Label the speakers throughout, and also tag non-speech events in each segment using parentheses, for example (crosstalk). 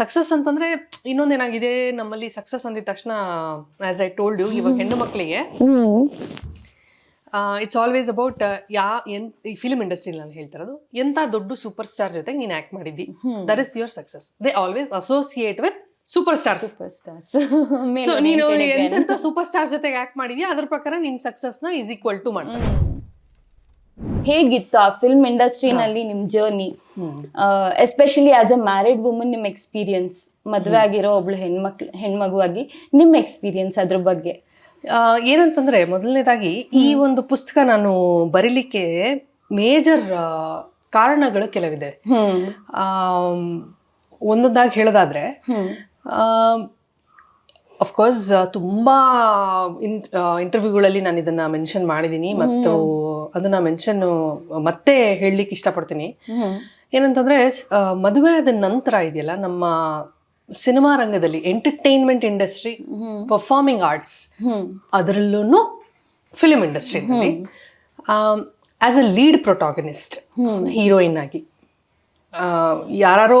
Speaker 1: Success ಅಂತಂದ್ರೆ ಇನ್ನೊಂದೇನಾಗಿದೆ ನಮ್ಮಲ್ಲಿ success ಅಂದಿದ ತಕ್ಷಣ ಆಸ್ ಐ ಟೋಲ್ಡ್ ಯು ಇವಾಗ ಹೆಣ್ಣು ಮಕ್ಕಳಿಗೆ it's always about yeah N ಈ ಫಿಲ್ಮ್ ಇಂಡಸ್ಟ್ರಿಲಿ ನಾನು ಹೇಳ್ತಿರೋದು ಎಂಥ ದೊಡ್ಡ ಸೂಪರ್ ಸ್ಟಾರ್ ಜೊತೆ ನೀನು ಆ್ಯಕ್ಟ್ ಮಾಡಿದ್ದಿ? That is your success they always associate with super stars
Speaker 2: super stars
Speaker 1: so ನೀನು ಎಂತೆಂಥ ಸೂಪರ್ ಸ್ಟಾರ್ ಜೊತೆಗೆ ಆ್ಯಕ್ಟ್ ಮಾಡಿದ್ಯಾ? ಅದ್ರ ಪ್ರಕಾರ ನಿನ್ನ ಸಕ್ಸಸ್ನ ಈಸ್ ಈಕ್ವಲ್ ಟು ಮಾಡ್ತಾರೆ.
Speaker 2: ಹೇಗಿತ್ತು ಆ ಫಿಲ್ಮ್ ಇಂಡಸ್ಟ್ರಿನಲ್ಲಿ ನಿಮ್ journey especially as a married woman ನಿಮ್ ಎಕ್ಸ್ಪೀರಿಯನ್ಸ್ ಮದುವೆ ಆಗಿರೋ ಒಬ್ಳು ಹೆಣ್ಮಕ್ಳು ಹೆಣ್ಮಗುವಾಗಿ ನಿಮ್ ಎಕ್ಸ್ಪೀರಿಯನ್ಸ್ ಅದ್ರ ಬಗ್ಗೆ?
Speaker 1: ಏನಂತಂದ್ರೆ ಮೊದಲನೇದಾಗಿ ಈ ಒಂದು ಪುಸ್ತಕ ನಾನು ಬರೀಲಿಕ್ಕೆ ಮೇಜರ್ ಕಾರಣಗಳು ಕೆಲವಿದೆ. ಒಂದೊಂದಾಗಿ ಹೇಳೋದಾದ್ರೆ ಅಫ್ಕೋರ್ಸ್ ತುಂಬ ಇನ್ ಇಂಟರ್ವ್ಯೂಗಳಲ್ಲಿ ನಾನು ಇದನ್ನ ಮೆನ್ಷನ್ ಮಾಡಿದ್ದೀನಿ ಮತ್ತು ಅದನ್ನ ಮೆನ್ಷನ್ ಮತ್ತೆ ಹೇಳಲಿಕ್ಕೆ ಇಷ್ಟಪಡ್ತೀನಿ. ಏನಂತಂದ್ರೆ ಮದುವೆ ಆದ ನಂತರ ಇದೆಯಲ್ಲ ನಮ್ಮ ಸಿನಿಮಾ ರಂಗದಲ್ಲಿ ಎಂಟರ್ಟೈನ್ಮೆಂಟ್ ಇಂಡಸ್ಟ್ರಿ ಪರ್ಫಾರ್ಮಿಂಗ್ ಆರ್ಟ್ಸ್ ಅದರಲ್ಲೂ film ಇಂಡಸ್ಟ್ರಿನಲ್ಲಿ as a lead protagonist heroine ಆಗಿ. ಯಾರು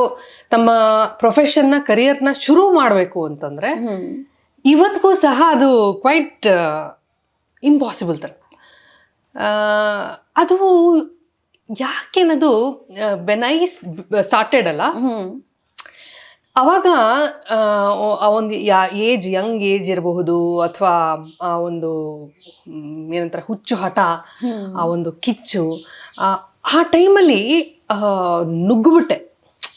Speaker 1: ತಮ್ಮ ಪ್ರೊಫೆಷನ್ನ ಕರಿಯರ್ನ ಶುರು ಮಾಡಬೇಕು ಅಂತಂದ್ರೆ ಇವತ್ತಿಗೂ ಸಹ ಅದು ಕ್ವೈಟ್ ಇಂಪಾಸಿಬಲ್ ಥರ ಅದು ಯಾಕೆನದು ಬೆನೈಸ್ ಸ್ಟಾರ್ಟೆಡ್ ಅಲ್ಲ ಅವಾಗ ಆ, ಒಂದು ಯಾ ಏಜ್ ಯಂಗ್ ಏಜ್ ಇರಬಹುದು ಅಥವಾ ಆ ಒಂದು ಏನಂತಾರೆ ಹುಚ್ಚು ಹಠ ಆ ಒಂದು ಕಿಚ್ಚು ಆ ಟೈಮಲ್ಲಿ ನುಗ್ಗುಬಿಟ್ಟೆ.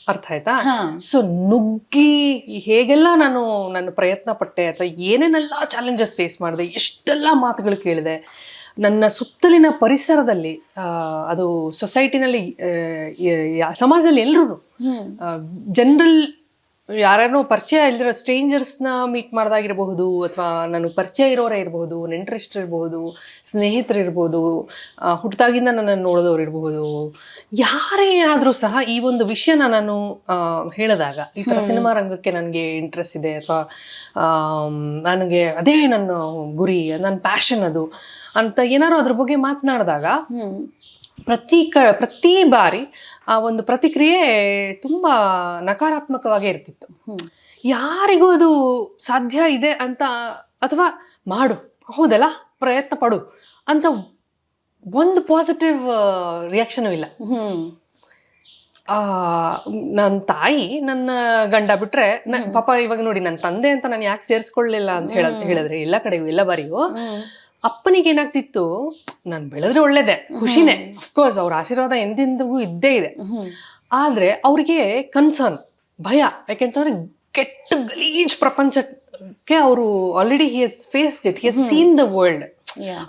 Speaker 1: ಅರ್ಥ ಆಯ್ತಾ. ಸೊ ನುಗ್ಗಿ ಹೇಗೆಲ್ಲ ನಾನು ನನ್ನ ಪ್ರಯತ್ನ ಪಟ್ಟೆ ಅಥವಾ ಏನೇನೆಲ್ಲ ಚಾಲೆಂಜಸ್ ಫೇಸ್ ಮಾಡಿದೆ ಎಷ್ಟೆಲ್ಲ ಮಾತುಗಳು ಕೇಳಿದೆ ನನ್ನ ಸುತ್ತಲಿನ ಪರಿಸರದಲ್ಲಿ ಅದು ಸೊಸೈಟಿನಲ್ಲಿ ಸಮಾಜದಲ್ಲಿ ಎಲ್ಲರೂ ಜನರಲ್ ಯಾರ್ಯಾರೋ ಪರಿಚಯ ಇಲ್ದಿರೋ ಸ್ಟ್ರೇಂಜರ್ಸ್ನ ಮೀಟ್ ಮಾಡ್ದಾಗಿರಬಹುದು ಅಥವಾ ನನಗೆ ಪರಿಚಯ ಇರೋರೇ ಇರಬಹುದು ಇರಬಹುದು ಸ್ನೇಹಿತರಿರ್ಬೋದು ಇರ್ಬೋದು ಹುಟ್ದಾಗಿಂದ ನನ್ನನ್ನು ನೋಡಿದವ್ರು ಇರಬಹುದು ಯಾರೇ ಆದರೂ ಸಹ ಈ ಒಂದು ವಿಷಯನ ನಾನು ಹೇಳಿದಾಗ ಈ ಥರ ಸಿನಿಮಾ ರಂಗಕ್ಕೆ ನನಗೆ ಇಂಟ್ರೆಸ್ಟ್ ಇದೆ ಅಥವಾ ನನಗೆ ಅದೇ ನನ್ನ ಗುರಿ ನನ್ನ ಪ್ಯಾಷನ್ ಅದು ಅಂತ ಏನಾದ್ರು ಅದ್ರ ಬಗ್ಗೆ ಮಾತನಾಡಿದಾಗ ಪ್ರತಿ ಕ ಪ್ರತಿ ಬಾರಿ ಆ ಒಂದು ಪ್ರತಿಕ್ರಿಯೆ ತುಂಬ ನಕಾರಾತ್ಮಕವಾಗಿ ಇರ್ತಿತ್ತು. ಯಾರಿಗೂ ಅದು ಸಾಧ್ಯ ಇದೆ ಅಂತ ಅಥವಾ ಮಾಡು ಹೌದಲ್ಲ? ಪ್ರಯತ್ನ ಪಡು ಅಂತ ಒಂದು ಪಾಸಿಟಿವ್ ರಿಯಾಕ್ಷನು ಇಲ್ಲ.
Speaker 2: ಹ್ಮ್.
Speaker 1: ನನ್ನ ತಾಯಿ ನನ್ನ ಗಂಡ ಬಿಟ್ರೆ ಪಾಪ ಇವಾಗ ನೋಡಿ ನನ್ನ ತಂದೆ ಅಂತ ನಾನು ಯಾಕೆ ಸೇರಿಸ್ಕೊಳ್ಳಿಲ್ಲ ಅಂತ ಹೇಳ ಹೇಳಿದ್ರೆ ಎಲ್ಲ ಕಡೆಗೂ ಎಲ್ಲ ಬಾರಿಗೂ ಅಪ್ಪನಿಗೆ ಏನಾಗ್ತಿತ್ತು ನಾನು ಬೆಳೆದ್ರೆ ಒಳ್ಳೇದೆ ಖುಷಿನೇ. ಅಫ್ಕೋರ್ಸ್ ಅವ್ರ ಆಶೀರ್ವಾದ ಎಂದೆಂದಿಗೂ ಇದ್ದೇ ಇದೆ. ಆದ್ರೆ ಅವ್ರಿಗೆ ಕನ್ಸರ್ನ್ ಭಯ. ಯಾಕೆಂತಂದ್ರೆ ಕೆಟ್ಟ ಗಲೀಜ್ ಪ್ರಪಂಚಕ್ಕೆ ಅವರು ಆಲ್ರೆಡಿ ಹಿ ಹಸ್ ಫೇಸ್ಡ್ ಇಟ್ ಹಿ ಹಸ್ ಸೀನ್ ದ ವರ್ಲ್ಡ್.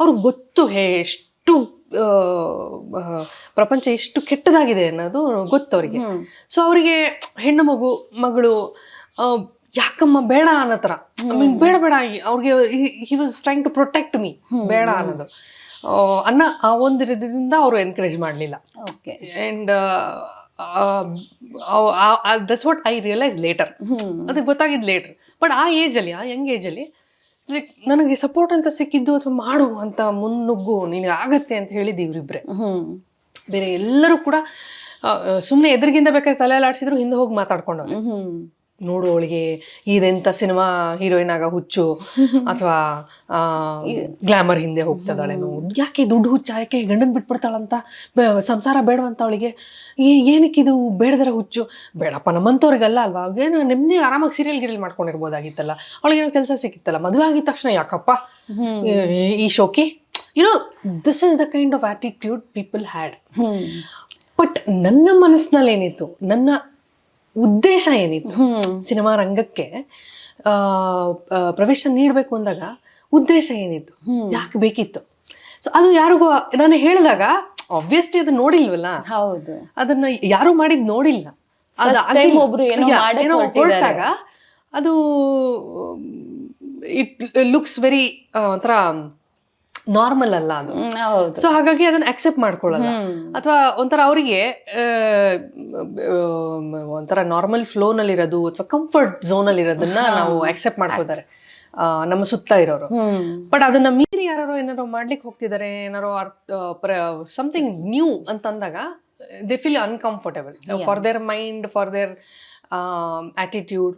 Speaker 1: ಅವ್ರಿಗೆ ಗೊತ್ತು ಹೇ ಎಷ್ಟು ಪ್ರಪಂಚ ಎಷ್ಟು ಕೆಟ್ಟದಾಗಿದೆ ಅನ್ನೋದು ಗೊತ್ತು ಅವರಿಗೆ. ಸೊ ಅವರಿಗೆ ಹೆಣ್ಣು ಮಗು ಮಗಳು ಯಾಕಮ್ಮ ಬೇಡ ಅನ್ನೋ ಥರ ಬೇಡ ಬೇಡ ಅವ್ರಿಗೆ he was trying to protect me ಬೇಡ ಅನ್ನೋದು. ಅನ್ನ ಆ ಒಂದು ರೀತಿಯಿಂದ ಅವರು ಎನ್ಕರೇಜ್ ಮಾಡಲಿಲ್ಲ.
Speaker 2: Okay
Speaker 1: and that's what I realise later ಅದಕ್ಕೆ ಗೊತ್ತಾಗಿದ್ದು ಲೇಟರ್ ಬಟ್ ಆ ಏಜಲ್ಲಿ ಆ ಯಂಗ್ ಏಜಲ್ಲಿ ಲೈಕ್ ನನಗೆ ಸಪೋರ್ಟ್ ಅಂತ ಸಿಕ್ಕಿದ್ದು ಅಥವಾ ಮಾಡು ಅಂತ ಮುನ್ನುಗ್ಗು ನಿನಗೆ ಆಗತ್ತೆ ಅಂತ ಹೇಳಿದ್ದು ಇವರಿಬ್ರೆ.
Speaker 2: ಹ್ಮ್.
Speaker 1: ಬೇರೆ ಎಲ್ಲರೂ ಕೂಡ ಸುಮ್ಮನೆ ಎದುರಿಗಿಂದ ಬೇಕಾದ್ರೆ ತಲೆ ಆಡಿಸಿದ್ರು ಹಿಂದೆ ಹೋಗಿ ಮಾತಾಡ್ಕೊಂಡವ್ರು. ನೋಡು ಅವಳಿಗೆ ಇದೆಂತ ಸಿನಿಮಾ ಹೀರೋಯಿನ್ ಆಗ ಹುಚ್ಚು? (laughs) ಅಥವಾ ಗ್ಲಾಮರ್ ಹಿಂದೆ ಹೋಗ್ತದಾಳೇನು ಯಾಕೆ ದುಡ್ಡು ಹುಚ್ಚ? ಯಾಕೆ ಗಂಡನ್ ಬಿಟ್ಬಿಡ್ತಾಳಂತ? ಸಂಸಾರ ಬೇಡವಂತ ಅವಳಿಗೆ. ಏನಕ್ಕಿದು ಇದು ಬೇಡದರ ಹುಚ್ಚು? ಬೇಡಪ್ಪ ನಮ್ಮಂಥವ್ರಿಗಲ್ಲ ಅಲ್ವಾ? ಅವಾಗೇನು ನೆಮ್ಮದಿ ಆರಾಮಾಗಿ ಸೀರಿಯಲ್ ಗಿರಿಯಲ್ ಮಾಡ್ಕೊಂಡಿರ್ಬೋದಾಗಿತ್ತಲ್ಲ. ಅವಳಿಗೇನೋ ಕೆಲಸ ಸಿಕ್ಕಿತ್ತಲ್ಲ ಮದುವೆ ಆಗಿದ ತಕ್ಷಣ ಯಾಕಪ್ಪ? ಈ- ಶೋಕಿ? You know this is the kind of attitude people had but ನನ್ನ ಮನಸ್ಸಿನಲ್ಲಿ ಏನಿತ್ತು? ನನ್ನ ಉದ್ದೇಶ ಏನಿತ್ತು? ಸಿನಿಮಾ ರಂಗಕ್ಕೆ ಪ್ರವೇಶ ನೀಡಬೇಕು ಅಂದಾಗ ಉದ್ದೇಶ ಏನಿತ್ತು? ಯಾಕೆ ಬೇಕಿತ್ತು? ಸೊ ಅದು ಯಾರಿಗೂ ನಾನು ಹೇಳಿದಾಗ ಆಬ್ವಿಯಸ್ಲಿ ಅದನ್ನ ನೋಡಿಲ್ವಲ್ಲ?
Speaker 2: ಹೌದು.
Speaker 1: ಅದನ್ನ ಯಾರು ಮಾಡಿದ್ ನೋಡಿಲ್ಲ.
Speaker 2: ಒಬ್ರು ಏನೋ
Speaker 1: ಹೊರಟಾಗ ಅದು ಇಟ್ ಲುಕ್ಸ್ ವೆರಿ ಒಂಥರ ನಾರ್ಮಲ್ ಅಲ್ಲ ಅದು. ಸೊ ಹಾಗಾಗಿ ಅದನ್ನ ಅಕ್ಸೆಪ್ಟ್ ಮಾಡ್ಕೊಳ್ಳಲ್ಲ. ಅಥವಾ ಒಂಥರ ಅವರಿಗೆ ಒಂಥರ ನಾರ್ಮಲ್ ಫ್ಲೋನಲ್ಲಿ ಇರೋದು ಅಥವಾ ಕಂಫರ್ಟ್ ಝೋನಲ್ಲಿ ಇರೋದನ್ನ ನಾವು ಅಕ್ಸೆಪ್ಟ್ ಮಾಡ್ಕೋತಾರೆ. ನಮ್ಮ ಸುತ್ತ ಇರೋರು. ಬಟ್ ಅದನ್ನ ಮೀರಿ ಯಾರು ಏನಾರು ಮಾಡ್ಲಿಕ್ಕೆ ಹೋಗ್ತಿದ್ದಾರೆ ಏನಾರೋ ಸಮಥಿಂಗ್ ನ್ಯೂ ಅಂತ ಅಂದಾಗ they feel uncomfortable for their mind for their attitude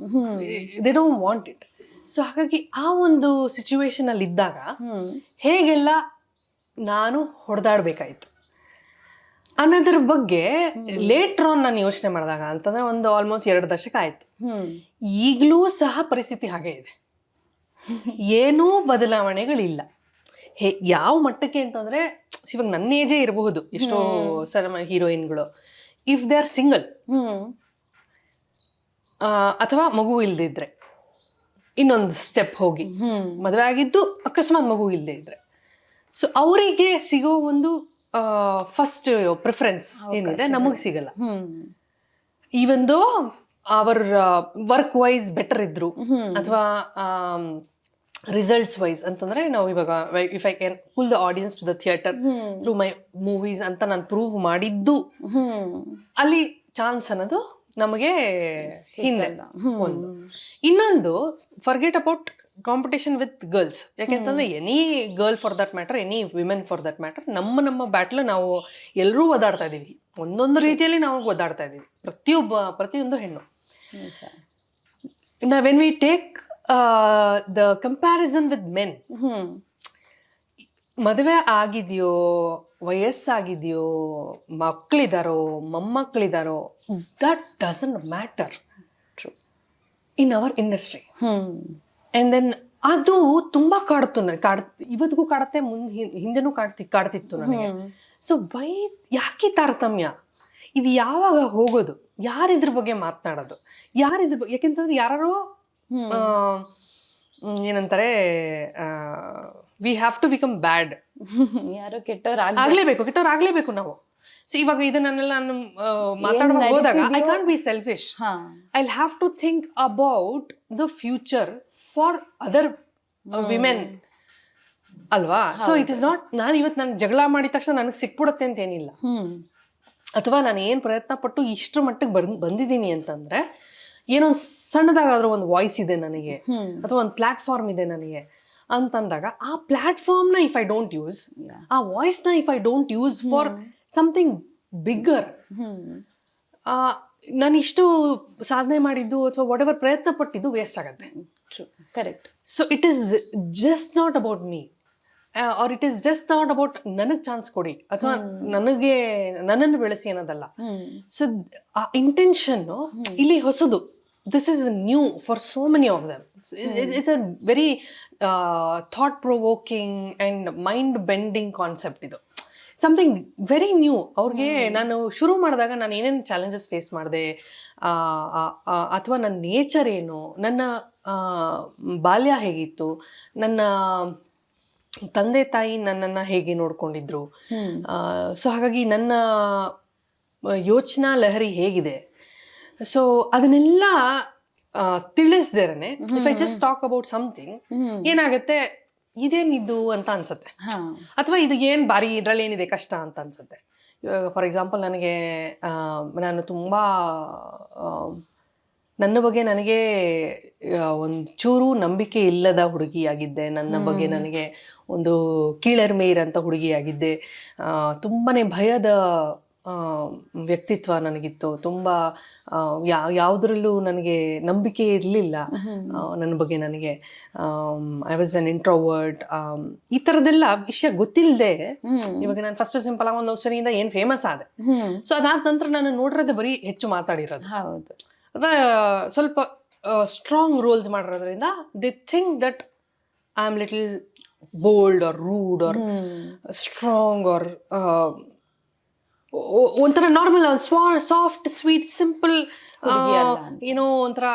Speaker 1: they don't want it so ಹಾಗಾಗಿ ಆ ಒಂದು ಸಿಚುವೇಶನ್ ಅಲ್ಲಿ ಇದ್ದಾಗ ಹೇಗೆಲ್ಲ ನಾನು ಹೊಡೆದಾಡ್ಬೇಕಾಯ್ತು? ಅನ್ನೋದ್ರ ಬಗ್ಗೆ ಲೇಟ್ರ್ ಆನ್ ನಾನು ಯೋಚನೆ ಮಾಡಿದಾಗ ಅಂತಂದ್ರೆ ಒಂದು ಆಲ್ಮೋಸ್ಟ್ ಎರಡು ದಶಕ ಆಯ್ತು. ಈಗಲೂ ಸಹ ಪರಿಸ್ಥಿತಿ ಹಾಗೆ ಇದೆ. ಏನೂ ಬದಲಾವಣೆಗಳಿಲ್ಲ. ಹೇ ಯಾವ ಮಟ್ಟಕ್ಕೆ ಅಂತಂದ್ರೆ ಇವಾಗ ನನ್ನ ಏಜೇ ಇರಬಹುದು ಎಷ್ಟೋ ಸಿನಿಮಾ ಹೀರೋಯಿನ್ಗಳು ಇಫ್ ದೇ ಆರ್ ಸಿಂಗಲ್ ಅಥವಾ ಮಗು ಇಲ್ದಿದ್ರೆ. ಇನ್ನೊಂದು ಸ್ಟೆಪ್ ಹೋಗಿ. ಮದುವೆ ಆಗಿದ್ದು ಅಕಸ್ಮಾತ್ ಮಗು ಇಲ್ಲದೆ ಇದ್ರೆ. ಸೊ ಅವರಿಗೆ ಸಿಗೋ ಒಂದು ಫಸ್ಟ್ ಪ್ರಿಫರೆನ್ಸ್ ಏನಿದೆ ನಮಗೆ ಸಿಗಲ್ಲ. Even though hour work wise better ಇದ್ರು ಅಥವಾ ರಿಸಲ್ಟ್ಸ್ ವೈಸ್ ಅಂತಂದ್ರೆ ನಾವು ಇವಾಗ if I can pull the audience to the theatre through my movies ಅಂತ ನಾನು ಪ್ರೂವ್ ಮಾಡಿದ್ದು. ಅಲ್ಲಿ ಚಾನ್ಸ್ ಅನ್ನೋದು ನಮಗೆ ಹಿಂದೆ. ಒಂದು. ಇನ್ನೊಂದು forget about competition with girls ಯಾಕೆಂತಂದ್ರೆ any girl for that matter any women for that matter ನಮ್ಮ ನಮ್ಮ ಬ್ಯಾಟ್ಲ್ ನಾವು ಎಲ್ಲರೂ ಓದಾಡ್ತಾ ಇದೀವಿ. ಒಂದೊಂದು ರೀತಿಯಲ್ಲಿ ನಾವು ಓದಾಡ್ತಾ ಇದೀವಿ. ಪ್ರತಿಯೊಬ್ಬ ಪ್ರತಿಯೊಂದು ಹೆಣ್ಣು. When we take the comparison with men ಮದುವೆ ಆಗಿದೆಯೋ ವಯಸ್ಸಾಗಿದೆಯೋ ಮಕ್ಕಳಿದಾರೋ ಮೊಮ್ಮಕ್ಕಳಿದಾರೋ that doesn't matter in our industry and then ಅದು ತುಂಬಾ ಕಾಡ್ತು ನನಗೆ ಕಾಡ್ ಇವತ್ತಿಗೂ ಕಾಡುತ್ತೆ ಮುಂದೆ ಹಿಂದೆನೂ ಕಾಡ್ತಿ ಕಾಡ್ತಿತ್ತು ನನಗೆ. ಸೊ ವೈ ಯಾಕೆ ತಾರತಮ್ಯ? ಇದು ಯಾವಾಗ ಹೋಗೋದು? ಯಾರಿದ್ರ ಬಗ್ಗೆ ಮಾತನಾಡೋದು? ಯಾರಿದ್ರ ಬಗ್ಗೆ ಯಾಕೆಂತಂದ್ರೆ ಯಾರೋ ಏನಂತಾರೆ we have to become bad
Speaker 2: ಯಾರೋ ಕೆಟ್ಟವ್ರು ಆಗ
Speaker 1: ಆಗ್ಲೇಬೇಕು ಕೆಟ್ಟವ್ರು ಆಗ್ಲೇಬೇಕು ನಾವು. ಸೊ ಇವಾಗ ಇದನ್ನೆಲ್ಲ ನಾನು ಮಾತಾಡುವಾಗ ಹೋದಾಗ I can't be selfish I have to think about the future for other women ಅಲ್ವಾ? ಸೊ ಇಟ್ ಇಸ್ ನಾಟ್ ನಾನು ಇವತ್ತು ನಾನು ಜಗಳ ಮಾಡಿದ ತಕ್ಷಣ ನನಗೆ ಸಿಕ್ಬಿಡುತ್ತೆ ಅಂತ ಏನಿಲ್ಲ ಅಥವಾ ನಾನು ಏನು ಪ್ರಯತ್ನ ಪಟ್ಟು ಇಷ್ಟರ ಮಟ್ಟಿಗೆ ಬರ್ ಬಂದಿದ್ದೀನಿ ಅಂತಂದ್ರೆ ಏನೋ ಒಂದು ಸಣ್ಣದಾಗಾದ್ರೂ ಒಂದು ವಾಯ್ಸ್ ಇದೆ ನನಗೆ. ಅಥವಾ ಒಂದು ಪ್ಲಾಟ್ಫಾರ್ಮ್ ಇದೆ ನನಗೆ. ಅಂತಂದಾಗ ಆ ಪ್ಲಾಟ್ಫಾರ್ಮ್ನ ಇಫ್ ಐ ಡೋಂಟ್ ಯೂಸ್. ಆ ವಾಯ್ಸ್ನ if I don't use for something bigger ನಾನು ಇಷ್ಟು ಸಾಧನೆ ಮಾಡಿದ್ದು ಅಥವಾ ವಾಟ್ ಎವರ್ ಪ್ರಯತ್ನ ಪಟ್ಟಿದ್ದು ವೇಸ್ಟ್ ಆಗುತ್ತೆ.
Speaker 2: Correct
Speaker 1: so it is just not about me or it is just not about ನನಗೆ ಚಾನ್ಸ್ ಕೊಡಿ ಅಥವಾ ನನಗೆ ನನ್ನನ್ನು ಬೆಳೆಸಿ ಅನ್ನೋದಲ್ಲ. ಸೊ ಆ ಇಂಟೆನ್ಷನ್ ಇಲ್ಲಿ ಹೊಸದು. This so new for so It's, of it's a very very thought provoking and mind bending concept ಇದು. ಸಮಥಿಂಗ್ ವೆರಿ ನ್ಯೂ ಅವ್ರಿಗೆ ನಾನು ಶುರು ಮಾಡಿದಾಗ ನಾನು ಏನೇನು ಚಾಲೆಂಜಸ್ ಫೇಸ್ ಮಾಡಿದೆ ಅಥವಾ ನನ್ನ ನೇಚರ್ ಏನು ನನ್ನ ಬಾಲ್ಯ ಹೇಗಿತ್ತು ನನ್ನ ತಂದೆ ತಾಯಿ ನನ್ನನ್ನು ಹೇಗೆ ನೋಡ್ಕೊಂಡಿದ್ರು ಸೊ ಹಾಗಾಗಿ ನನ್ನ ಯೋಚನಾ ಲಹರಿ ಹೇಗಿದೆ. ಸೊ ಅದನ್ನೆಲ್ಲ ತಿಳಿಸ್ದೇನೆ. If I just talk about something ಏನಾಗುತ್ತೆ? ಇದೇನಿದು ಅಂತ ಅನ್ಸುತ್ತೆ. ಅಥವಾ ಇದು ಏನು ಬಾರಿ ಇದ್ರಲ್ಲಿ ಏನಿದೆ ಕಷ್ಟ ಅಂತ ಅನ್ಸುತ್ತೆ. ಇವಾಗ ಫಾರ್ ಎಕ್ಸಾಂಪಲ್ ನನಗೆ ನಾನು ತುಂಬ ನನ್ನ ಬಗ್ಗೆ ನನಗೆ ಒಂದು ಚೂರು ನಂಬಿಕೆ ಇಲ್ಲದ ಹುಡುಗಿಯಾಗಿದ್ದೆ. ನನ್ನ ಬಗ್ಗೆ ನನಗೆ ಒಂದು ಕೀಳರ್ಮೆ ಇರೋಂಥ ಹುಡುಗಿಯಾಗಿದ್ದೆ. ತುಂಬಾ ತುಂಬಾನೇ ಭಯದ ವ್ಯಕ್ತಿತ್ವ ನನಗಿತ್ತು. ತುಂಬ ಆ, ಯಾ ಯಾವುದ್ರಲ್ಲೂ ನನಗೆ ನಂಬಿಕೆ ಇರಲಿಲ್ಲ. ನನ್ನ ಬಗ್ಗೆ ನನಗೆ. ಐ ವಾಸ್ ಅನ್ ಇಂಟ್ರೋವರ್ಡ್ ಈ ಥರದ್ದೆಲ್ಲ ವಿಷಯ ಗೊತ್ತಿಲ್ಲದೆ ಇವಾಗ ನಾನು ಫಸ್ಟ್ ಸಿಂಪಲ್ ಆಗಿ ಒಂದು ಔಷಧಿಯಿಂದ ಏನು ಫೇಮಸ್ ಆದೆ. ಸೊ ಅದಾದ ನಂತರ ನಾನು ನೋಡಿರೋದೇ ಬರೀ ಹೆಚ್ಚು ಮಾತಾಡಿರೋದು.
Speaker 2: ಹೌದು.
Speaker 1: ಅಥವಾ ಸ್ವಲ್ಪ ಸ್ಟ್ರಾಂಗ್ ರೋಲ್ಸ್ ಮಾಡಿರೋದ್ರಿಂದ they think that I am little bold or rude or strong or ಒಂಥರ ನಾರ್ಮಲ್ ಸ್ವಾ ಸಾಫ್ಟ್ ಸ್ವೀಟ್ ಸಿಂಪಲ್. ಏನೋ ಒಂಥರ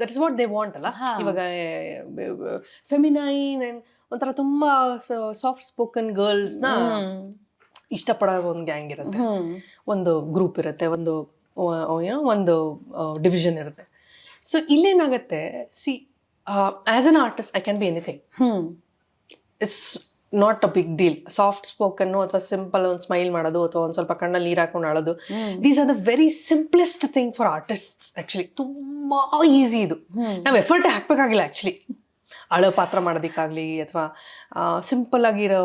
Speaker 1: that is what they want ಅಲ್ಲ. ಇವಾಗ ಫೆಮಿನೈನ್ ಒಂಥರ ತುಂಬಾ ಸಾಫ್ಟ್ ಸ್ಪೋಕನ್ ಗರ್ಲ್ಸ್ನ ಇಷ್ಟಪಡೋ ಒಂದು ಗ್ಯಾಂಗ್ ಇರುತ್ತೆ. ಒಂದು ಗ್ರೂಪ್ ಇರುತ್ತೆ ಒಂದು ಏನೋ ಒಂದು ಡಿವಿಷನ್ ಇರುತ್ತೆ. So ಇಲ್ಲೇನಾಗತ್ತೆ see as an artist I can be anything it's not a big deal soft ಸ್ಪೋಕನ್ನು ಅಥವಾ ಸಿಂಪಲ್ ಒಂದು ಸ್ಮೈಲ್ ಮಾಡೋದು ಅಥವಾ ಒಂದು ಸ್ವಲ್ಪ ಕಣ್ಣಲ್ಲಿ ನೀರು ಹಾಕೊಂಡು ಅಳೋದು. These are the very simplest thing for artist actually ತುಂಬ ಈಸಿ ಇದು. ನಾವು ಎಫರ್ಟ್ ಹಾಕ್ಬೇಕಾಗಿಲ್ಲ ಆ್ಯಕ್ಚುಲಿ ಅಳ ಪಾತ್ರ ಮಾಡೋದಕ್ಕಾಗ್ಲಿ ಅಥವಾ ಸಿಂಪಲ್ ಆಗಿರೋ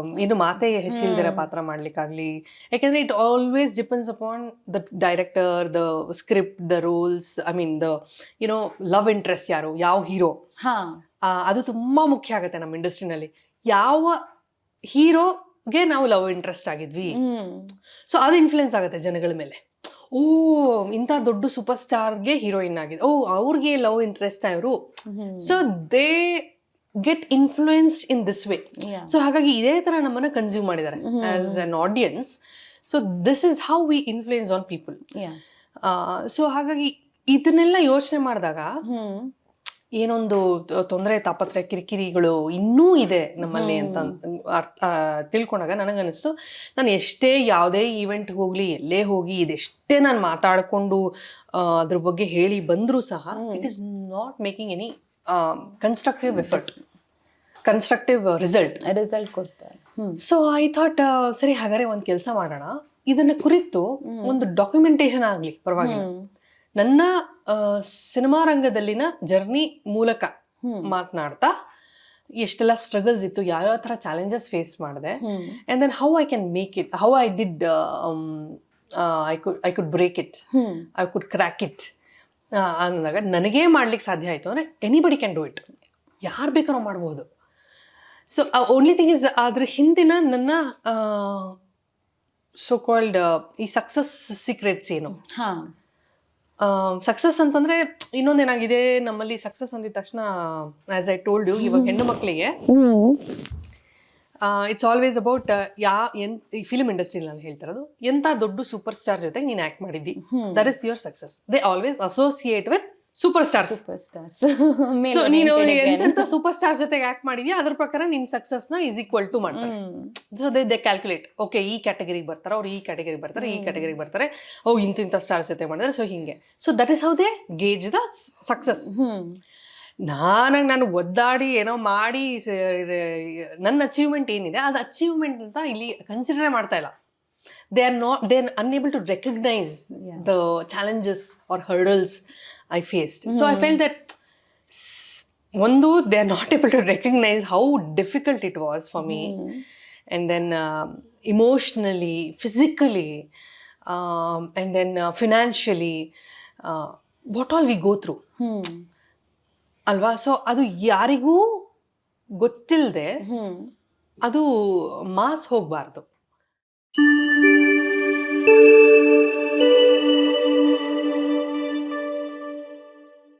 Speaker 1: ಇನ್ನು ಏನು ಮಾತೇ ಹೆಚ್ಚಿಲ್ದಿರೋ ಪಾತ್ರ ಮಾಡ್ಲಿಕ್ಕಾಗ್ಲಿ. ಯಾಕೆಂದ್ರೆ it always depends upon the director the script the rules I mean the you know love interest ಯಾರು ಯಾವ ಹೀರೋ ಅದು ತುಂಬಾ ಮುಖ್ಯ ಆಗುತ್ತೆ ನಮ್ಮ ಇಂಡಸ್ಟ್ರಿನಲ್ಲಿ ಯಾವ ಹೀರೋಗೆ ನಾವು ಲವ್ ಇಂಟ್ರೆಸ್ಟ್ ಆಗಿದ್ವಿ. ಸೊ ಅದು ಇನ್ಫ್ಲುಯೆನ್ಸ್ ಆಗುತ್ತೆ ಜನಗಳ ಮೇಲೆ. ಓ ಇಂಥ ದೊಡ್ಡ ಸೂಪರ್ ಸ್ಟಾರ್ಗೆ ಹೀರೋಯಿನ್ ಆಗಿದೆ ಓ ಅವ್ರಿಗೆ ಲವ್ ಇಂಟ್ರೆಸ್ಟ್
Speaker 2: ಇವರು.
Speaker 1: So they get influenced in this way. So ಹಾಗಾಗಿ ಇದೇ ತರ ನಮ್ಮನ್ನ ಕನ್ಸ್ಯೂಮ್ ಮಾಡಿದ್ದಾರೆ as an audience so this is how we influence on people. So ಹಾಗಾಗಿ ಇದನ್ನೆಲ್ಲ ಯೋಚನೆ ಮಾಡಿದಾಗ ಏನೊಂದು ತೊಂದರೆ ತಾಪತ್ರ ಕಿರಿಕಿರಿಗಳು ಇನ್ನೂ ಇದೆ ನಮ್ಮಲ್ಲಿ ಅಂತ ಅರ್ಥ- ತಿಳ್ಕೊಂಡಾಗ ನನಗನ್ನಿಸ್ತು. ನಾನು ಎಷ್ಟೇ ಯಾವುದೇ ಈವೆಂಟ್ ಹೋಗ್ಲಿ ಎಲ್ಲೇ ಹೋಗಿ ಇದೆಷ್ಟೇ ನಾನು ಮಾತಾಡಿಕೊಂಡು ಅದ್ರ ಬಗ್ಗೆ ಹೇಳಿ ಬಂದರೂ ಸಹ it is not making any constructive effort constructive result
Speaker 2: result ಕೊಡ್ತಾರೆ.
Speaker 1: ಸೊ ಐ ಥಾಟ್ ಸರಿ ಹಾಗಾದ್ರೆ ಒಂದು ಕೆಲಸ ಮಾಡೋಣ. ಇದನ್ನ ಕುರಿತು ಒಂದು ಡಾಕ್ಯುಮೆಂಟೇಶನ್ ಆಗಲಿ ಪರವಾಗಿಲ್ಲ. ನನ್ನ ಸಿನಿಮಾ ರಂಗದಲ್ಲಿನ ಜರ್ನಿ ಮೂಲಕ. ಮಾತನಾಡ್ತಾ ಎಷ್ಟೆಲ್ಲ ಸ್ಟ್ರಗಲ್ಸ್ ಇತ್ತು ಯಾವ್ಯಾವ ಥರ ಚಾಲೆಂಜಸ್ ಫೇಸ್ ಮಾಡಿದೆ. And then how I can make it how I did I could I could break it. I could crack it ಅಂದಾಗ ನನಗೇ ಮಾಡ್ಲಿಕ್ಕೆ ಸಾಧ್ಯ ಆಯಿತು. ಅಂದರೆ ಎನಿಬಡಿ ಕ್ಯಾನ್ ಡೂ ಇಟ್ ಯಾರು ಬೇಕಾದ್ರೂ ಮಾಡ್ಬೋದು. ಸೊ ಓನ್ಲಿ ಥಿಂಗ್ ಇಸ್ ಅದ್ರ ಹಿಂದಿನ ನನ್ನ ಸೊ ಕಾಲ್ಡ್ ಈ ಸಕ್ಸಸ್ ಸೀಕ್ರೆಟ್ಸ್ ಏನು?
Speaker 2: ಹಾ.
Speaker 1: ಸಕ್ಸಸ್ ಅಂತಂದ್ರೆ ಇನ್ನೊಂದೇನಾಗಿದೆ ನಮ್ಮಲ್ಲಿ ಸಕ್ಸಸ್ ಅಂದಿದ ತಕ್ಷಣ ಆಸ್ ಐ ಟೋಲ್ಡ್ ಯು ಇವಾಗ ಹೆಣ್ಣು ಮಕ್ಕಳಿಗೆ it's always about yeah N ಈ ಫಿಲ್ಮ್ ಇಂಡಸ್ಟ್ರಿ ನಾನು ಹೇಳ್ತಿರೋದು ಎಂಥ ದೊಡ್ಡ ಸೂಪರ್ ಸ್ಟಾರ್ ಜೊತೆ ನೀನು ಆ್ಯಕ್ಟ್ ಮಾಡಿದ್ದಿ. That is your success they always associate with super stars
Speaker 2: super stars
Speaker 1: so ನೀನು ಎಂತೆಂತ ಸೂಪರ್ ಸ್ಟಾರ್ ಜೊತೆಗೆ ಆಕ್ಟ್ ಮಾಡಿದ್ಯಾ? ಅದ್ರ ಪ್ರಕಾರ ನಿನ್ ಸಕ್ಸಸ್ನ ಈಸ್ ಈಕ್ವಲ್ ಟು ಮಾಡ್ತಾರೆ. So they they calculate okay ಈ ಕ್ಯಾಟಗರಿಗೆ ಬರ್ತಾರೆ ಅವ್ರು ಈ ಕ್ಯಾಟಗರಿ ಬರ್ತಾರೆ ಈ ಕ್ಯಾಟಗರಿಗೆ ಬರ್ತಾರೆ. ಓ ಇಂತಿಂತ ಸ್ಟಾರ್ ಜೊತೆ ಮಾಡಿದ್ರೆ ಸೊ ಹಿಂಗೆ. So that is how they gauge the success ನಾನಾಗ ನಾನು ಒದ್ದಾಡಿ ಏನೋ ಮಾಡಿ ನನ್ನ ಅಚೀವ್ಮೆಂಟ್ ಏನಿದೆ ಅದು ಅಚೀವ್ಮೆಂಟ್ ಅಂತ ಇಲ್ಲಿ ಕನ್ಸಿಡರೇ ಮಾಡ್ತಾ ಇಲ್ಲ. They are not they are unable to recognise. The challenges or hurdles I faced so I felt that ಒಂದು they are not able to recognise how difficult it was for me and then um, emotionally, physically, um, and then uh, financially, uh, what all we go through.
Speaker 2: Hmm
Speaker 1: ಅಲ್ವಾ so ಅದು ಯಾರಿಗೂ ಗೊತ್ತಿಲ್ಲದೆ
Speaker 2: mass
Speaker 1: ಅದು mass ಹೋಗಬಾರ್ದು